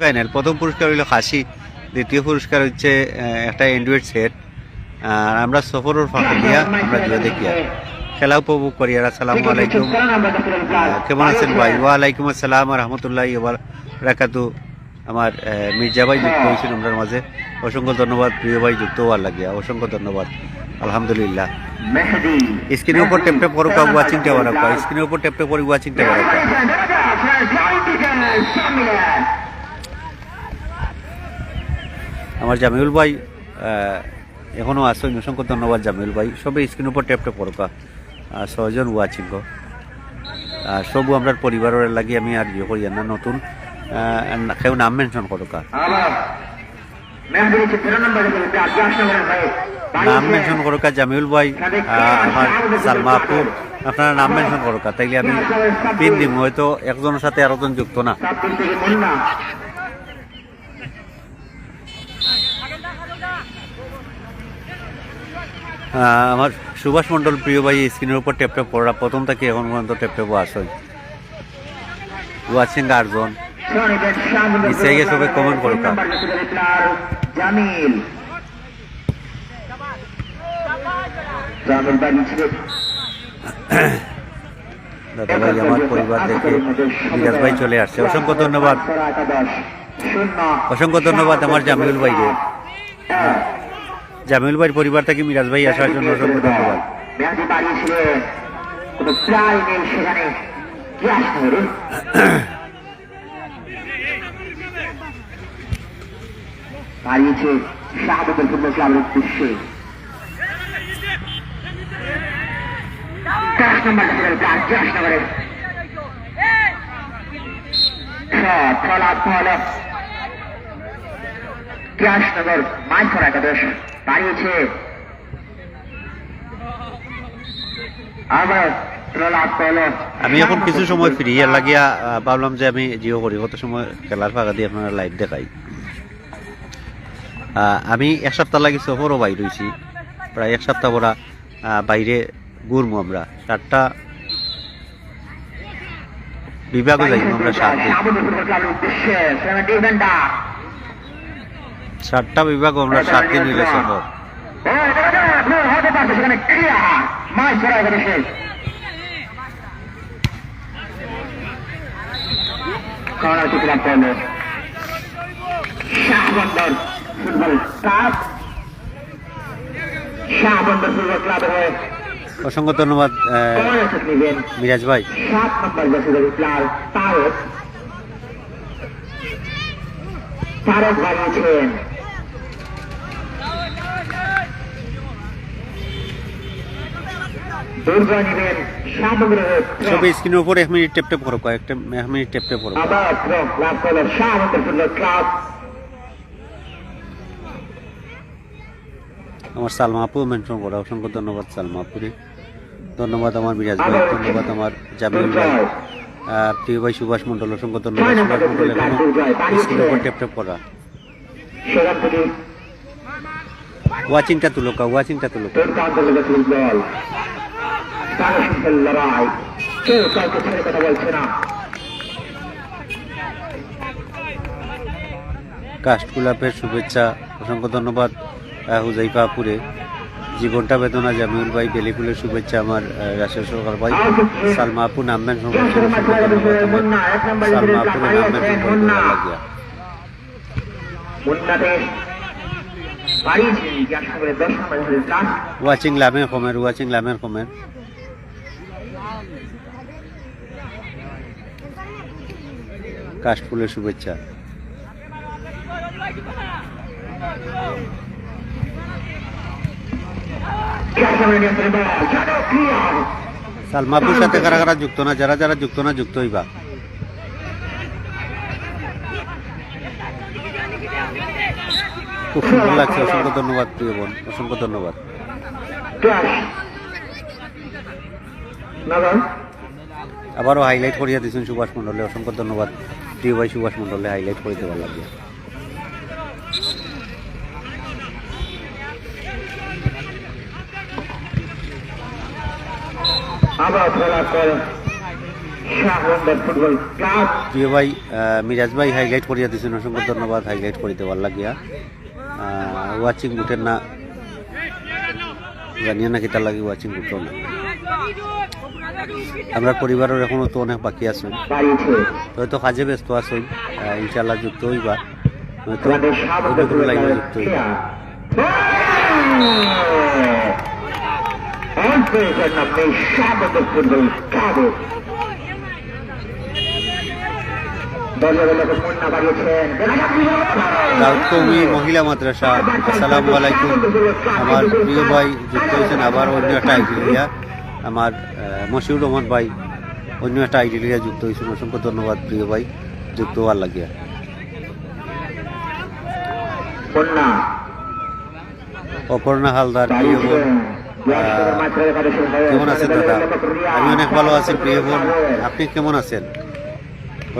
Final প্রথম পুরস্কার হইল খাসি দ্বিতীয় পুরস্কার হচ্ছে একটা অ্যান্ড্রয়েড সেট আর আমরা সফরের ফাঁকে দিয়া আমরা দিয়ে দেখি খেলা উপভোগ করি আর আসসালামু আলাইকুম। কেমন আছেন ভাই? ওয়ালাইকুম আসসালাম রহমতুল্লাহ রাকাতু আমার মির্জা ভাই যুক্ত হয়েছিল আমার মাঝে। অসংখ্য ধন্যবাদ প্রিয় ভাই যুক্ত হওয়ার লাগিয়া। অসংখ্য ধন্যবাদ। আলহামদুলিল্লাহ। স্ক্রিনের উপর টেপ টেপ করুক ওয়াচিং টাওয়ার স্ক্রিনের উপর টেপটে টেপ করে ওয়াচিং টাওয়ার আমার জামিউল ভাই আহ, এখনও আসেন অসংখ্য ধন্যবাদ জামিউল ভাই সবে স্ক্রিন উপর ট্যাপ ট্যাপ করকা আর ছয়জন ওয়াচিং আর সবু আমরা পরিবারের লাগি আমি আর ইয়ে করি না নতুন কেউ নাম মেনশন করকা। নাম মেনশন করকা জামিউল ভাই আমার সালমা আপু আপনারা নাম মেনশন করকা তাইলে আমি পিন দিম হয়তো একজনের সাথে আরেকজন যুক্ত না। আমার সুভাষ মন্ডল প্রিয় ভাই স্ক্রিনের উপর ট্যাপ ট্যাপ করা প্রথম থেকে এখন পর্যন্ত ট্যাপ ট্যাপ আসল ওয়াচিং আটজন নিচে সবাই কমেন্ট করো দাদা ভাই, আমার পরিবার দেখে মিরাজ ভাই চলে আসছে। অসংখ্য ধন্যবাদ। অসংখ্য ধন্যবাদ আমার জামিউল ভাইকে। জামিউল ভাইয়ের পরিবার থেকে মিরাজ ভাই আসার জন্য অসংখ্য ধন্যবাদ। ফুটবল ক্লাবের উদ্দেশ্যে। দশ নম্বর দশ নম্বরের ফলাফল। ক্যাশনগর মাইথর একাদশ বাড়িয়েছে আবার আমি এখন কিছু সময় ফ্রি লাগিয়া ভাবলাম যে আমি জিও করি। কত সময় খেলার ফাঁকা দিয়ে আপনারা লাইভ দেখাই। আমি এক সপ্তাহ লাগি সফরও বাইর হয়েছি প্রায় এক সপ্তাহ পরা বাইরে ঘুরবো আমরা। চারটা বিভাগও যাইব আমরা সাত দিন উদ্দেশ্যে সেভেন ডিফেন্ডার সাতটা বিভাগ আমরা সাত দিন মিলে সফর হতে পারছে সেখানে ক্লিয়ার মাছ ধরা এখানে শেষ কর্নার কিক রাখতে হলো Shahbandar football club Shahbandar football ক্লাবের হয়ে অসংখ্য ধন্যবাদ মিরাজ ভাই সাত নম্বর দুর্জয় নেবেন শাহবন্দরের হয়ে সবে স্ক্রিনের উপর এক মিনিট টেপ টেপ করো কয়েকটা এক মিনিট টেপ টেপ করো আমার সালমা আপু মেনশন করা অসংখ্য ধন্যবাদ সালমা আপুরে। ধন্যবাদ আমার মিরাজ ভাই ধন্যবাদ আমার জামিল ভাই। প্রিয় ভাই সুভাষ মন্ডল অসংখ্য ধন্যবাদ সুভাষ মন্ডল এখনও স্ক্রিনের উপর টেপ টেপ করা ওয়াচিংটা তুলো কা ওয়াচিংটা তুলো। তার সঙ্গে লড়াই কেউ কাউকে ছেড়ে কথা বলছে না কাস্ট গোলাপের শুভেচ্ছা অসংখ্য ধন্যবাদ আহ, হুজাইফা জীবনটা বেদনা জামিউল ভাই বেলিফুলের শুভেচ্ছা আমার রাশেদ সরকার ভাই। সালমা আপু নাম মেনশন করছেন অসংখ্য ধন্যবাদ। আমার সালমা আপুরে নাম মেনশন করে দেওয়ার লাগিয়া। মুন্নাতে বাড়িয়েছে গ্যাস করে দশ নম্বর ধরে লাস্ট ওয়াচিং লামের কমের ওয়াচিং লামের কমের। কাশফুলের শুভেচ্ছা। সালমাপুর সাথে কারা কারা যুক্ত না? যারা যারা যুক্ত না যুক্ত হইবা। খুব সুন্দর লাগছে। অসংখ্য ধন্যবাদ প্রিয় বোন। অসংখ্য ধন্যবাদ। আবারও হাইলাইট করিয়া দিয়েছেন সুভাষ মণ্ডলে। অসংখ্য ধন্যবাদ। প্রিয় ভাই সুভাষ মণ্ডলে হাইলাইট করে দেওয়ার লাগে আবার ফলাফল শাহবন্দর ফুটবল ক্লাব। প্রিয় ভাই মিরাজ ভাই হাইলাইট করিয়া দিয়েছেন অসংখ্য ধন্যবাদ হাইলাইট করিতে ভালো লাগিয়া। ওয়াচিং বুটের না জানিয়ে না কিতা লাগে ওয়াচিং বুটও না। আমরা পরিবারের এখনও তো অনেক বাকি আছেন হয়তো কাজে ব্যস্ত আহ, ইনশাল্লাহ যুক্ত হইবা। যুক্ত মহিলা মাদ্রাসা আসসালামু আলাইকুম। আমার প্রিয় ভাই যুক্ত হয়েছেন আবার অন্য একটা আইডি লিয়া আমার মশিউর রহমান ভাই অন্য একটা আইডি লিয়া যুক্ত হয়েছেন। অসংখ্য ধন্যবাদ প্রিয় ভাই যুক্ত হওয়ার লাগিয়া অপর্ণা হালদার প্রিয় বোন। কেমন আছেন দাদা? আমি অনেক ভালো আছি প্রিয় বোন। আপনি কেমন আছেন?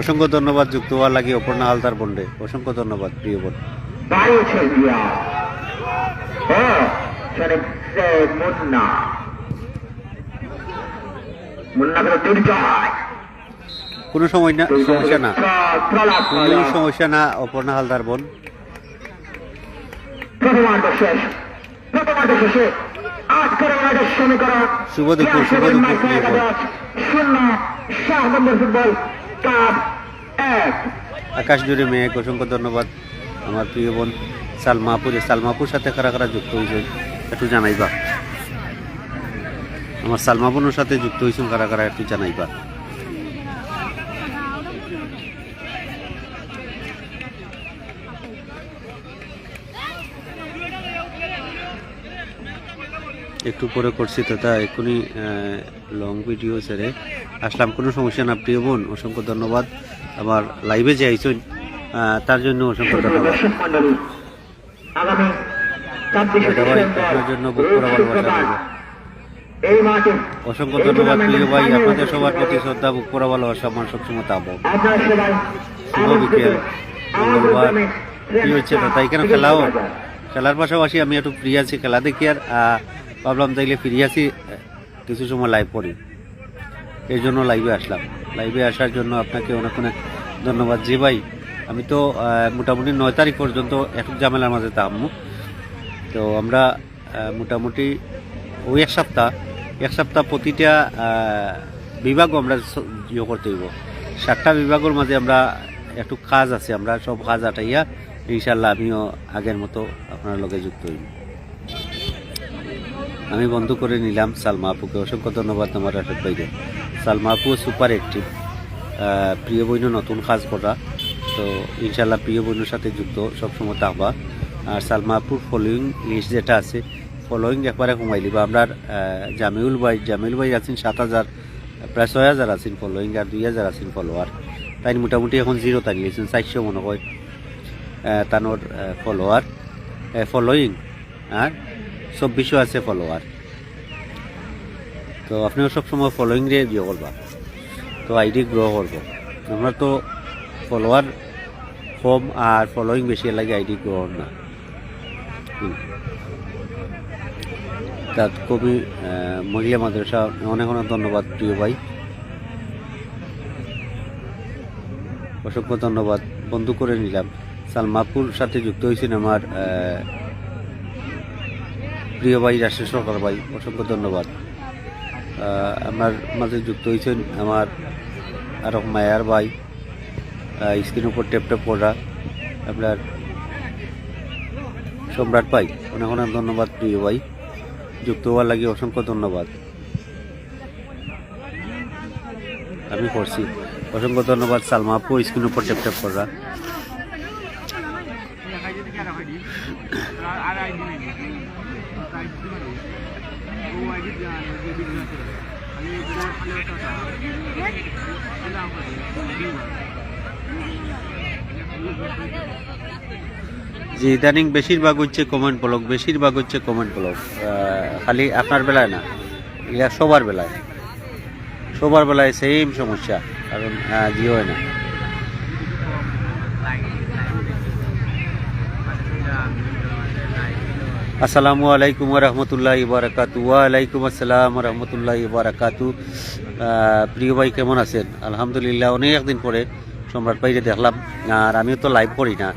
অসংখ্য ধন্যবাদ যুক্ত হওয়ার লাগে অপর্ণা হালদার বন্ডে অসংখ্য ধন্যবাদ প্রিয় বোন। মুন্না। কোনো সময় না সমস্যা না। কোনো সমস্যা না অপর্ণা হালদার বোন। শুভ দুপুর, শুভ দুপুর, শূন্য শাহবন্দর ফুটবল কাপ এক। আকাশ জুড়ে মেয়ে অসংখ্য ধন্যবাদ। আমার প্রিয় বোন সালমাপুরে সালমাপুর সাথে কারা কারা যুক্ত হয়েছে একটু জানাইবা। আমার সালমা বোনের সাথে যুক্ত হয়েছেন কারা কারা একটু জানাইবা একটু পরে করছি তথা এক্ষুনি লং ভিডিও ছেড়ে আসলাম। কোনো সমস্যা না প্রিয় বোন অসংখ্য ধন্যবাদ। আমার লাইভে যে আইসন তার জন্য অসংখ্য ধন্যবাদ। আপনার জন্য বুক করা ভালোবাসা। অসংখ্য ধন্যবাদ প্রিয় ভাই। আপনাদের সবার প্রতি শ্রদ্ধা বুক করা ভালোবাসা আমার সবসময় তাবো শুভ বিকেল। মঙ্গলবার কি হচ্ছে দাদা এখানে খেলাও? খেলার পাশাপাশি আমি একটু ফ্রি আছি খেলা দেখি আর ভাবলাম তাইলে ফ্রি আছি কিছু সময় লাইভ করি। এই জন্য লাইভে আসলাম। লাইভে আসার জন্য আপনাকে অনেক অনেক ধন্যবাদ। জি ভাই আমি তো মোটামুটি নয় তারিখ পর্যন্ত এক ঝামেলার মাঝে থামবো তো আমরা মোটামুটি ওই এক সপ্তাহ এক সপ্তাহ প্রতিটা আহ, বিভাগও আমরা ইয়ে করতে হইব। সাতটা বিভাগের মাঝে আমরা একটু কাজ আছে আমরা সব কাজ আটাইয়া ইনশাল্লাহ আমিও আগের মতো আপনার লগে যুক্ত হইব। আমি বন্ধ করে নিলাম সালমা আপুকে অসংখ্য ধন্যবাদ আমার রাশেদ ভাইকে। সালমা আপু সুপার অ্যাক্টিভ প্রিয় বইনও নতুন কাজ করা তো ইনশাল্লাহ প্রিয় বইনের সাথে যুক্ত সবসময় থাকবা। আর সালমা আপুর ফলোয়িং লিস্ট যেটা আছে ফলোয়িং একবারে কমাই দিবা আপনার জামিউল ভাই জামিউল ভাই আছেন সাত হাজার, প্রায় ছয় হাজার আছেন ফলোয়িং আর দুই হাজার আছেন ফলোয়ার তাই মোটামুটি এখন জিরো তাই গেছেন চারশো মনে হয় তানোর ফলোয়ার ফলোয়িং আর চব্বিশও আছে ফলোয়ার তো আপনিও সবসময় ফলোয়িং রে বিয়ে করবা। তো আইডি গ্রো করব। আমরা তো ফলোয়ার কম আর ফলোয়িং বেশি লাগে আইডি গ্রো না। তাত কবি মহিলা মাদ্রাসা, অনেক অনেক ধন্যবাদ প্রিয় ভাই। অসংখ্য ধন্যবাদ। বন্ধু করে নিলাম। সালমাপুর সাথে যুক্ত হয়েছেন আমার প্রিয় ভাই রাষ্ট্রীয় সরকার ভাই। অসংখ্য ধন্যবাদ। আমার মাঝে যুক্ত হয়েছেন আমার আরও মায়ার ভাই। স্ক্রিন উপর টেপ টেপ করা আপনার সম্রাট ভাই। অনেক অনেক ধন্যবাদ প্রিয় ভাই। যুক্ত হওয়ার লাগে অসংখ্য ধন্যবাদ। আমি করছি অসংখ্য ধন্যবাদ সালমা আপু স্ক্রিন উপর টেপ করা যে ইদানিং বেশিরভাগ হচ্ছে কমেন্ট ব্লক বেশিরভাগ হচ্ছে কমেন্ট ব্লক খালি আপনার বেলায় না এগুলা সবার বেলায়। সবার বেলায় সেম সমস্যা কারণ আহ, জি হয় না। আসসালামু আলাইকুম রহমতুল্লাহ বারাকাতু ওয়ালাইকুম আসসালাম রহমতুল্লাহ বারাকাতু প্রিয় ভাই কেমন আছেন? আলহামদুলিল্লাহ অনেক দিন পরে সম্রাট ভাইরে দেখলাম আর আমিও তো লাইভ করি না।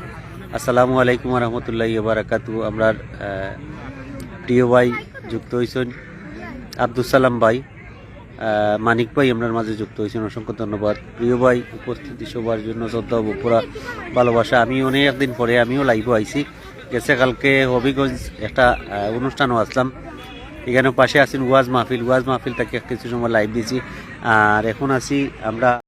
আসসালামু আলাইকুম রহমতুল্লাহ বারাকাতু আমরা প্রিয় ভাই যুক্ত হয়েছেন আব্দুল সালাম ভাই মানিক ভাই আপনার মাঝে যুক্ত হয়েছেন অসংখ্য ধন্যবাদ। প্রিয় ভাই, উপস্থিতি সবার জন্য শ্রদ্ধা ও পুরা ভালোবাসা। আমি অনেক দিন পরে আমিও লাইভও আইছি। গেছে কালকে হবিগঞ্জ একটা অনুষ্ঠানও আসলাম। এখানে পাশে আছেন ওয়াজ মাহফিল। ওয়াজ মাহফিল থেকে কিছু সময় লাইভ দিয়েছি আর এখন আছি আমরা